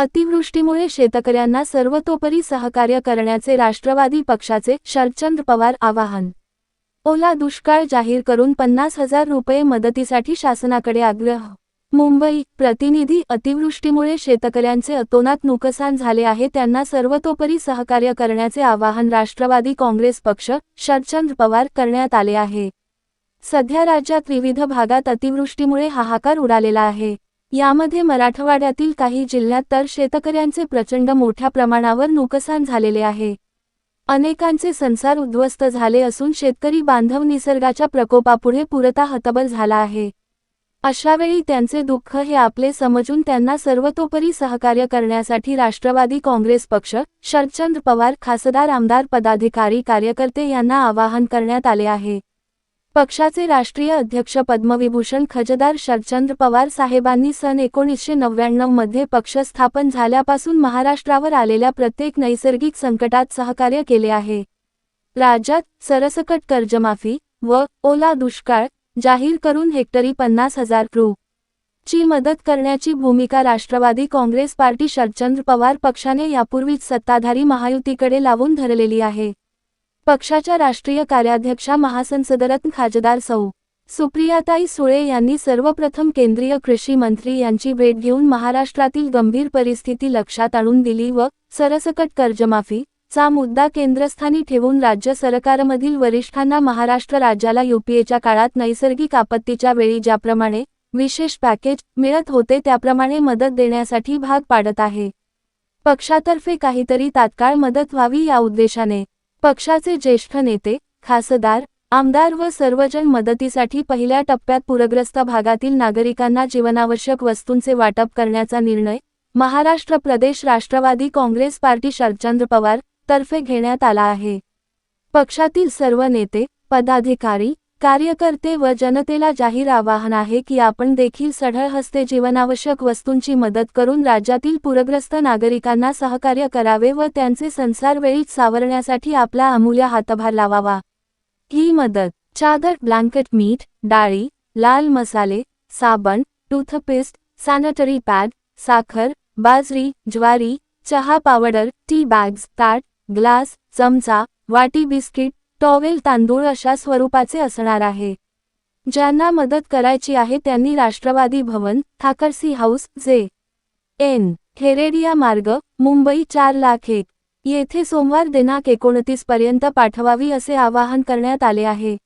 अतिवृष्टीमुळे शेतकऱ्यांना सर्वतोपरी सहकार्य करण्याचे राष्ट्रवादी पक्षाचे शरदचंद्र पवार आवाहन. ओला दुष्काळ जाहीर करून पन्नास हजार रुपये मदतीसाठी शासनाकडे आग्रह. मुंबई प्रतिनिधी अतिवृष्टीमुळे शेतकऱ्यांचे अतोनात नुकसान झाले आहे त्यांना सर्वतोपरी सहकार्य करण्याचे आवाहन राष्ट्रवादी काँग्रेस पक्ष शरदचंद्र पवार करण्यात आले आहे. सध्या राज्यात विविध भागात अतिवृष्टीमुळे हाहाकार उडालेला आहे. यामध्ये मराठवाड्यातील काही जिल्ह्यात तर शेतकऱ्यांचे प्रचंड मोठ्या प्रमाणावर नुकसान झालेले आहे. अनेकांचे संसार उद्ध्वस्त झाले असून शेतकरी बांधव निसर्गाच्या प्रकोपापुढे पुरता हतबल झाला आहे. अशावेळी त्यांचे दुःख हे आपले समजून त्यांना सर्वतोपरी सहकार्य करण्यासाठी राष्ट्रवादी काँग्रेस पक्ष शरदचंद्र पवार खासदार आमदार पदाधिकारी कार्यकर्ते यांना आवाहन करण्यात आले आहे. पक्षाचे राष्ट्रीय अध्यक्ष पद्मविभूषण खजदार शरचंद्र पवार साहेबांनी सन एकोणीसशे नव्याण्णवमध्ये पक्ष स्थापन झाल्यापासून महाराष्ट्रावर आलेल्या प्रत्येक नैसर्गिक संकटात सहकार्य केले आहे. राज्यात सरसकट कर्जमाफी व ओला दुष्काळ जाहीर करून हेक्टरी पन्नास हजार क्रू ची मदत करण्याची भूमिका राष्ट्रवादी काँग्रेस पार्टी शरचंद्र पवार पक्षाने यापूर्वीच सत्ताधारी महायुतीकडे लावून धरलेली आहे. पक्षाच्या राष्ट्रीय कार्याध्यक्षा महासंसदरत्न खासदार सौ. सुप्रियाताई सुळे यांनी सर्वप्रथम केंद्रीय कृषी मंत्री यांची भेट घेऊन महाराष्ट्रातील गंभीर परिस्थिती लक्षात आणून दिली व सरसकट कर्जमाफी चा मुद्दा केंद्रस्थानी ठेवून राज्य सरकारमधील वरिष्ठांना महाराष्ट्र राज्याला युपीएच्या काळात नैसर्गिक आपत्तीच्या वेळी ज्याप्रमाणे विशेष पॅकेज मिळत होते त्याप्रमाणे मदत देण्यासाठी भाग पाडत आहे. पक्षातर्फे काहीतरी तात्काळ मदत व्हावी या उद्देशाने पक्षाचे ज्येष्ठ नेते खासदार आमदार व सर्वजण मदतीसाठी पहिल्या टप्प्यात पूरग्रस्त भागातील नागरिकांना जीवनावश्यक वस्तूंचे वाटप करण्याचा निर्णय महाराष्ट्र प्रदेश राष्ट्रवादी काँग्रेस पार्टी शरदचंद्र पवार तर्फे घेण्यात आला आहे. पक्षातील सर्व नेते पदाधिकारी कार्यकर्ते व जनतेला जाहीर आवाहन आहे की आपण देखील सढळ हस्ते जीवनावश्यक वस्तूंची मदत करून राज्यातील पूरग्रस्त नागरिकांना सहकार्य करावे व त्यांचे संसार वेळीच सावरण्यासाठी आपला अमूल्य हातभार लावावा. ही मदत चादर ब्लँकेट मीठ डाळी लाल मसाले साबण टूथपेस्ट सॅनिटरी पॅड साखर बाजरी ज्वारी चहा पावडर टी बॅग्स ताट ग्लास चमचा वाटी बिस्किट टॉवेल तांदूळ अशा स्वरूपाचे असणार आहे. ज्यांना मदत करायची आहे त्यांनी Rashtravadi Bhavan Thackersey house J. N. Kheredia Marg Mumbai चार लाख एक. येथे सोमवार दिनांक एकोणतीस पर्यंत पाठवावी असे आवाहन करण्यात आले आहे.